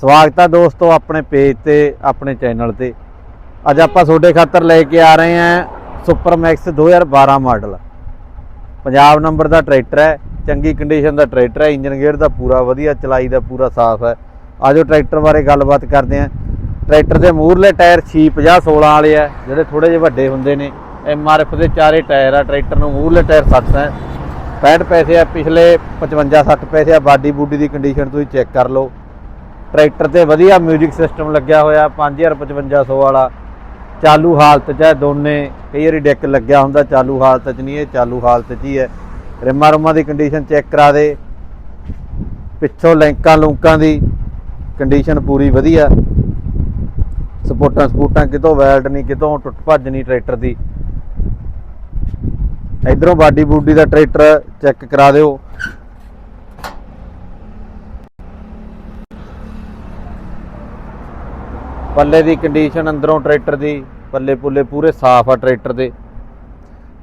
ਸਵਾਗਤ ਹੈ ਦੋਸਤੋ ਆਪਣੇ ਪੇਜ ਤੇ, ਆਪਣੇ ਚੈਨਲ ਤੇ। ਅੱਜ ਆਪਾਂ ਤੁਹਾਡੇ ਖਾਤਰ ਲੈ ਕੇ ਆ ਰਹੇ ਹਾਂ super max 2012 model Punjab number ਦਾ ਟਰੈਕਟਰ ਹੈ, ਚੰਗੀ ਕੰਡੀਸ਼ਨ ਦਾ ਟਰੈਕਟਰ ਹੈ ਇੰਜਨ ਗੇਅਰ ਦਾ ਪੂਰਾ ਵਧੀਆ, ਚਲਾਈ ਦਾ ਪੂਰਾ ਸਾਫ਼ ਹੈ। ਆਜੋ ਟਰੈਕਟਰ ਬਾਰੇ ਗੱਲਬਾਤ ਕਰਦੇ ਹਾਂ। ਟਰੈਕਟਰ ਦੇ ਮੂਹਰਲੇ ਟਾਇਰ 6 50 16 ਵਾਲੇ ਆ, ਜਿਹੜੇ ਥੋੜੇ ਜਿਹੇ ਵੱਡੇ ਹੁੰਦੇ ਨੇ। ਐਮਆਰਐਫ ਦੇ ਚਾਰੇ ਟਾਇਰ ਆ ਟਰੈਕਟਰ ਨੂੰ ਮੂਹਰਲੇ ਟਾਇਰ 60 ਹੈ। 65 ਪੈਸੇ ਆ, ਪਿਛਲੇ 55 60 ਪੈਸੇ ਆ, ਬਾਡੀ ਬੂਡੀ ਦੀ ਕੰਡੀਸ਼ਨ ਤੁਸੀਂ ਚੈੱਕ ਕਰ ਲਓ। ਟਰੈਕਟਰ ਤੇ ਵਧੀਆ 뮤직 ਸਿਸਟਮ ਲੱਗਿਆ ਹੋਇਆ 5500 ਵਾਲਾ। ਚਾਲੂ ਹਾਲਤ 'ਚ ਹੈ ਦੋਨੇ। ਕਈ ਵਾਰੀ ਡੈਕ ਲੱਗਿਆ ਹੁੰਦਾ, ਚਾਲੂ ਹਾਲਤ 'ਚ ਨਹੀਂ ਇਹ ਚਾਲੂ ਹਾਲਤ 'ਚ ਹੀ ਹੈ। ਰਿਮਾਂ ਰੁਮਾਂ ਦੀ ਕੰਡੀਸ਼ਨ ਚੈੱਕ ਕਰਾ ਦੇ। ਪਿੱਛੋਂ ਲੈਂਕਾਂ ਲੂੰਕਾਂ ਦੀ ਕੰਡੀਸ਼ਨ ਪੂਰੀ ਵਧੀਆ। ਸਪੋਰਟਾਂ ਸਪੋਰਟਾਂ ਕਿਤੋਂ ਵੈਲਡ ਨਹੀਂ, ਕਿਤੋਂ ਟੁੱਟ ਭੱਜ ਨਹੀਂ ਟਰੈਕਟਰ ਦੀ। ਇਧਰੋਂ ਬਾਡੀ ਬੂਡੀ ਦਾ ਟਰੈਕਟਰ ਚੈੱਕ ਕਰਾ ਦਿਓ। ਪੱਲੇ ਦੀ ਕੰਡੀਸ਼ਨ ਅੰਦਰੋਂ ਟਰੈਕਟਰ ਦੀ, ਪੱਲੇ ਪੁੱਲੇ ਪੂਰੇ ਸਾਫ਼ ਆ ਟਰੈਕਟਰ ਦੇ।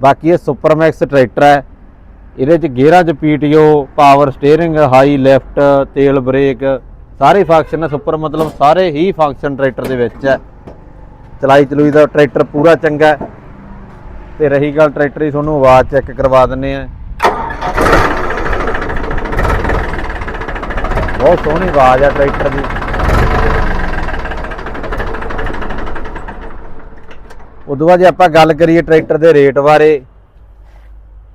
ਬਾਕੀ ਇਹ ਸੁਪਰਮੈਕਸ ਟਰੈਕਟਰ ਹੈ। ਇਹਦੇ ਚ ਗੇਅਰਾਂ ਚ PTO power steering high lift ਤੇਲ ਬ੍ਰੇਕ ਸਾਰੇ ਫੰਕਸ਼ਨ ਸੁਪਰ ਮਤਲਬ ਸਾਰੇ ਹੀ ਫੰਕਸ਼ਨ ਟਰੈਕਟਰ ਦੇ ਵਿੱਚ ਹੈ। ਚਲਾਈ ਚਲੂਈ ਦਾ ਟਰੈਕਟਰ ਪੂਰਾ ਚੰਗਾ ਹੈ। ਤੇ ਰਹੀ ਗੱਲ ਟਰੈਕਟਰ ਦੀ, ਤੁਹਾਨੂੰ ਆਵਾਜ਼ ਚੈੱਕ ਕਰਵਾ ਦਿੰਨੇ ਆ ਬਹੁਤ ਸੋਹਣੀ ਆਵਾਜ਼ ਆ ਟਰੈਕਟਰ ਦੀ। ਉਦੋਂ ਬਾਅਦ ਜੇ ਆਪਾਂ ਗੱਲ ਕਰੀਏ ਟਰੈਕਟਰ ਦੇ ਰੇਟ ਬਾਰੇ,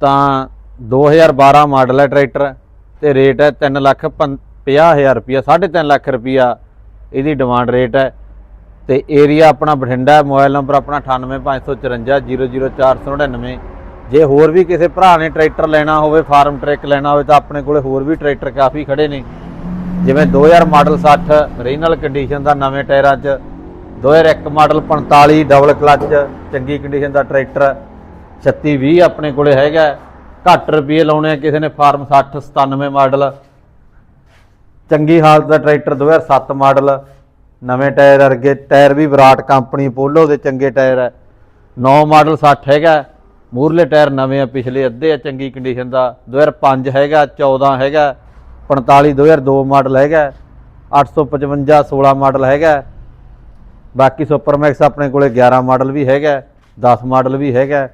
ਤਾਂ 2012 ਮਾਡਲ ਹੈ ਟਰੈਕਟਰ ਤੇ ਰੇਟ ਹੈ 3 ਲੱਖ 50000 ਰੁਪਿਆ 3.5 ਲੱਖ ਰੁਪਿਆ ਇਹਦੀ ਡਿਮਾਂਡ ਰੇਟ ਹੈ। ਤੇ ਏਰੀਆ ਆਪਣਾ ਬਠਿੰਡਾ ਹੈ ਮੋਬਾਈਲ ਨੰਬਰ ਆਪਣਾ 9854500499 ਜੇ ਹੋਰ ਵੀ ਕਿਸੇ ਭਰਾ ਨੇ ਟਰੈਕਟਰ ਲੈਣਾ ਹੋਵੇ ਫਾਰਮ ਟਰੈਕ ਲੈਣਾ ਹੋਵੇ, ਤਾਂ ਆਪਣੇ ਕੋਲੇ ਹੋਰ ਵੀ ਟਰੈਕਟਰ ਕਾਫੀ ਖੜੇ ਨੇ। ਜਿਵੇਂ 2000 ਮਾਡਲ 60 ਰੀਨਲ ਕੰਡੀਸ਼ਨ ਦਾ ਨਵੇਂ ਟਾਇਰਾਂ 'ਚ 2001 ਮਾਡਲ 45 ਡਬਲ ਕਲੱਚ ਚੰਗੀ ਕੰਡੀਸ਼ਨ ਦਾ ਟਰੈਕਟਰ 3620 ਆਪਣੇ ਕੋਲੇ ਹੈਗਾ। ਘੱਟ ਰੁਪਏ ਲਾਉਣੇ ਆ ਕਿਸੇ ਨੇ ਫਾਰਮ 60 97 ਮਾਡਲ। ਚੰਗੀ ਹਾਲਤ ਦਾ ਟਰੈਕਟਰ 2007 ਮਾਡਲ। ਨਵੇਂ ਟਾਇਰ ਅਰਗੇ ਟਾਇਰ ਵੀ ਵਿਰਾਟ ਕੰਪਨੀ ਪੋਲੋ ਦੇ ਚੰਗੇ ਟਾਇਰ ਹੈ 9 ਮਾਡਲ 60 ਹੈਗਾ। ਮੂਰਲੇ ਟਾਇਰ ਨਵੇਂ ਆ, ਪਿਛਲੇ ਅੱਧੇ ਆ, ਚੰਗੀ ਕੰਡੀਸ਼ਨ ਦਾ। 2005 ਹੈਗਾ 14 ਹੈਗਾ। 45 2002 ਮਾਡਲ ਹੈਗਾ। 855 16 ਮਾਡਲ ਹੈਗਾ। ਬਾਕੀ ਸੁਪਰਮੈਕਸ ਆਪਣੇ ਕੋਲੇ 11 ਮਾਡਲ ਵੀ ਹੈਗਾ 10 ਮਾਡਲ ਵੀ ਹੈਗਾ,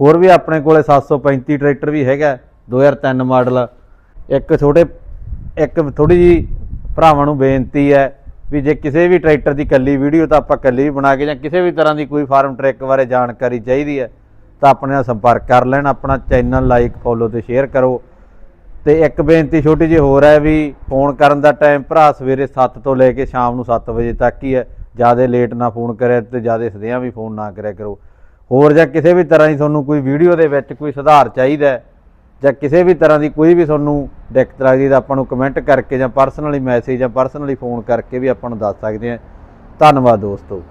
ਹੋਰ ਵੀ ਆਪਣੇ ਕੋਲੇ 735 ਟਰੈਕਟਰ ਵੀ ਹੈਗਾ 2003 ਮਾਡਲ। ਇੱਕ ਛੋਟੇ, ਇੱਕ ਥੋੜੀ ਜੀ ਭਰਾਵਾਂ ਨੂੰ ਬੇਨਤੀ ਹੈ ਵੀ ਜੇ ਕਿਸੇ ਵੀ ਟਰੈਕਟਰ ਦੀ ਕੱਲੀ ਵੀਡੀਓ ਤਾਂ ਆਪਾਂ ਕੱਲੀ ਵੀ ਬਣਾ ਕੇ ਜਾਂ ਕਿਸੇ ਵੀ ਤਰ੍ਹਾਂ ਦੀ ਕੋਈ ਫਾਰਮ ਟਰੈਕ ਬਾਰੇ ਜਾਣਕਾਰੀ ਚਾਹੀਦੀ ਹੈ, ਤਾਂ ਆਪਣੇ ਨਾਲ ਸੰਪਰਕ ਕਰ ਲੈਣ, ਆਪਣਾ ਚੈਨਲ ਲਾਈਕ, ਫੋਲੋ ਤੇ ਸ਼ੇਅਰ ਕਰੋ। ਤੇ ਇੱਕ ਬੇਨਤੀ ਛੋਟੀ ਜਿਹੀ ਹੋਰ ਹੈ ਵੀ ਫੋਨ ਕਰਨ ਦਾ ਟਾਈਮ ਭਰਾ ਸਵੇਰੇ 7 ਤੋਂ ਲੈ ਕੇ ਸ਼ਾਮ ਨੂੰ 7 ਵਜੇ ਤੱਕ ਹੀ ਹੈ। ਜ਼ਿਆਦਾ ਲੇਟ ਨਾ ਫੋਨ ਕਰਿਆ ਤੇ ਜ਼ਿਆਦਾ ਸਦਿਆਂ ਵੀ ਫੋਨ ਨਾ ਕਰਿਆ ਕਰੋ। ਹੋਰ ਜਾਂ ਕਿਸੇ ਵੀ ਤਰ੍ਹਾਂ ਦੀ ਤੁਹਾਨੂੰ ਕੋਈ ਵੀਡੀਓ ਦੇ ਵਿੱਚ ਕੋਈ ਸੁਧਾਰ ਚਾਹੀਦਾ ਜਾਂ ਕਿਸੇ ਵੀ ਤਰ੍ਹਾਂ ਦੀ ਕੋਈ ਵੀ ਤੁਹਾਨੂੰ ਦਿੱਕਤ ਲੱਗਦੀ ਤਾਂ ਆਪਾਂ ਨੂੰ ਕਮੈਂਟ ਕਰਕੇ ਜਾਂ ਪਰਸਨਲੀ ਮੈਸੇਜ ਜਾਂ ਪਰਸਨਲੀ ਫੋਨ ਕਰਕੇ ਵੀ ਆਪਾਂ ਨੂੰ ਦੱਸ ਸਕਦੇ ਆ ਧੰਨਵਾਦ ਦੋਸਤੋ।